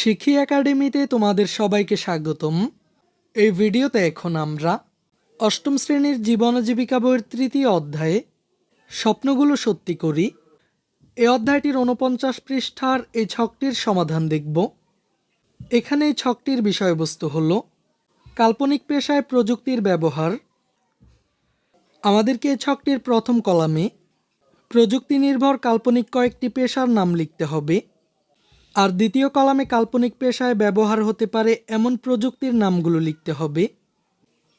শিখি একাডেমিতে তোমাদের সবাইকে স্বাগতম। এই ভিডিওতে এখন আমরা অষ্টম শ্রেণির জীবন জীবিকা বইয়ের তৃতীয় অধ্যায়ে স্বপ্নগুলো সত্যি করি। এই অধ্যায়টির উনপঞ্চাশ পৃষ্ঠার এই ছকটির সমাধান দেখব। এখানে এই ছকটির বিষয়বস্তু হলো কাল্পনিক পেশায় প্রযুক্তির ব্যবহার। আমাদেরকে এই ছকটির প্রথম কলামে প্রযুক্তি নির্ভর কাল্পনিক কয়েকটি পেশার নাম লিখতে হবে। আর দ্বিতীয় কলামে কাল্পনিক পেশায় ব্যবহার হতে পারে এমন প্রযুক্তির নামগুলো লিখতে হবে।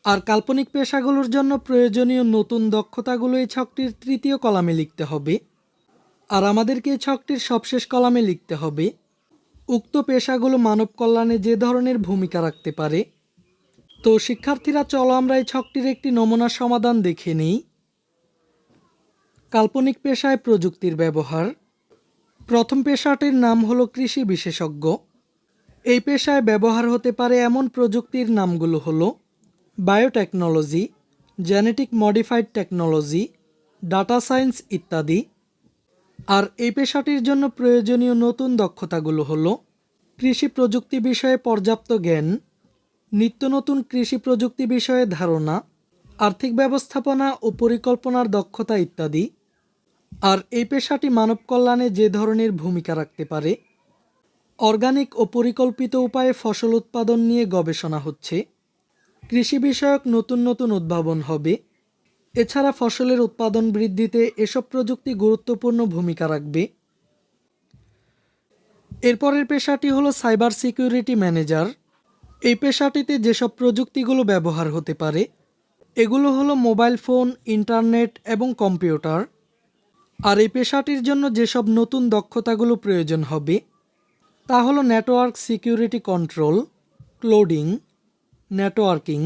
আর কাল্পনিক পেশাগুলোর জন্য প্রয়োজনীয় নতুন দক্ষতাগুলো এই ছকটির তৃতীয় কলামে লিখতে হবে। আর আমাদেরকে এই ছকটির সবশেষ কলামে লিখতে হবে, উক্ত পেশাগুলো মানব কল্যাণে যে ধরনের ভূমিকা রাখতে পারে। তো শিক্ষার্থীরা, চলো আমরা এই ছকটির একটি নমুনা সমাধান দেখে নিই। কাল্পনিক পেশায় প্রযুক্তির ব্যবহার। প্রথম পেশাটির নাম হলো কৃষি বিশেষজ্ঞ। এই পেশায় ব্যবহার হতে পারে এমন প্রযুক্তির নামগুলো হলো biotechnology, genetic modified technology, data science ইত্যাদি। আর এই পেশাটির জন্য প্রয়োজনীয় নতুন দক্ষতাগুলো হলো কৃষি প্রযুক্তি বিষয়ে পর্যাপ্ত জ্ঞান, নিত্য নতুন কৃষি প্রযুক্তি বিষয়ে ধারণা, আর্থিক ব্যবস্থাপনা ও পরিকল্পনার দক্ষতা ইত্যাদি। আর এই পেশাটি মানব কল্যাণে যে ধরনের ভূমিকা রাখতে পারে, অর্গানিক ও পরিকল্পিত উপায়ে ফসল উৎপাদন নিয়ে গবেষণা হচ্ছে, কৃষি বিষয়ক নতুন নতুন উদ্ভাবন হবে, এছাড়া ফসলের উৎপাদন বৃদ্ধিতে এসব প্রযুক্তি গুরুত্বপূর্ণ ভূমিকা রাখবে। এরপরের পেশাটি হলো সাইবার সিকিউরিটি ম্যানেজার। এই পেশাটিতে যেসব প্রযুক্তিগুলো ব্যবহার হতে পারে, এগুলো হলো মোবাইল ফোন, ইন্টারনেট এবং কম্পিউটার। আর এই পেশাটির জন্য যেসব নতুন দক্ষতাগুলো প্রয়োজন হবে, তা হলো network security control clouding networking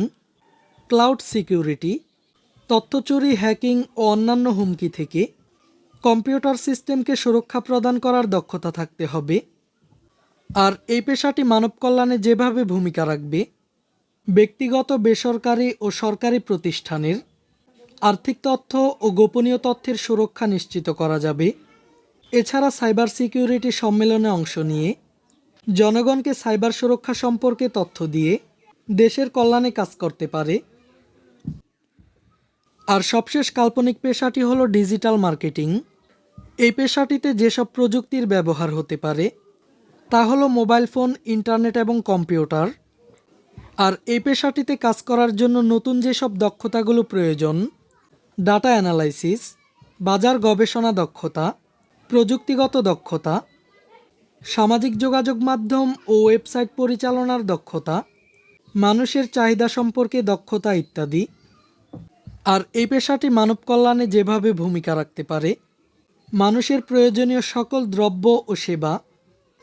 cloud security তথ্য চুরি হ্যাকিং ও অন্যান্য হুমকি থেকে কম্পিউটার সিস্টেমকে সুরক্ষা প্রদান করার দক্ষতা থাকতে হবে। আর এই পেশাটি মানব কল্যাণে যেভাবে ভূমিকা রাখবে, ব্যক্তিগত, বেসরকারি ও সরকারি প্রতিষ্ঠানের আর্থিক তথ্য ও গোপনীয় তথ্যের সুরক্ষা নিশ্চিত করা যাবে। এছাড়া সাইবার সিকিউরিটি সম্মেলনে অংশ নিয়ে জনগণকে সাইবার সুরক্ষা সম্পর্কে তথ্য দিয়ে দেশের কল্যাণে কাজ করতে পারে। আর সবশেষ কাল্পনিক পেশাটি হলো ডিজিটাল মার্কেটিং। এই পেশাটিতে যেসব প্রযুক্তির ব্যবহার হতে পারে, তা হলো মোবাইল ফোন, ইন্টারনেট এবং কম্পিউটার। আর এই পেশাটিতে কাজ করার জন্য নতুন যেসব দক্ষতাগুলো প্রয়োজন ডাটা অ্যানালাইসিস, বাজার গবেষণা দক্ষতা, প্রযুক্তিগত দক্ষতা, সামাজিক যোগাযোগ মাধ্যম ও ওয়েবসাইট পরিচালনার দক্ষতা, মানুষের চাহিদা সম্পর্কে দক্ষতা ইত্যাদি। আর এই পেশাটি মানব কল্যাণে যেভাবে ভূমিকা রাখতে পারে, মানুষের প্রয়োজনীয় সকল দ্রব্য ও সেবা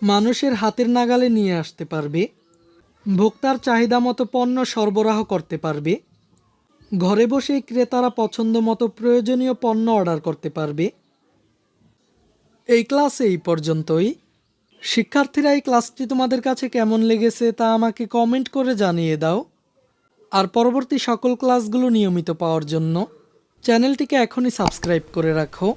মানুষের হাতের নাগালে নিয়ে আসতে পারবে, ভোক্তার চাহিদা মতো পণ্য সরবরাহ করতে পারবে ঘরে বসেই ক্রেতারা পছন্দ মতো প্রয়োজনীয় পণ্য অর্ডার করতে পারবে। এই ক্লাসে এই পর্যন্তই। শিক্ষার্থীরা, এই ক্লাসটি তোমাদের কাছে কেমন লেগেছে তা আমাকে কমেন্ট করে জানিয়ে দাও। আর পরবর্তী সকল ক্লাসগুলো নিয়মিত পাওয়ার জন্য চ্যানেলটিকে এখনই সাবস্ক্রাইব করে রাখো।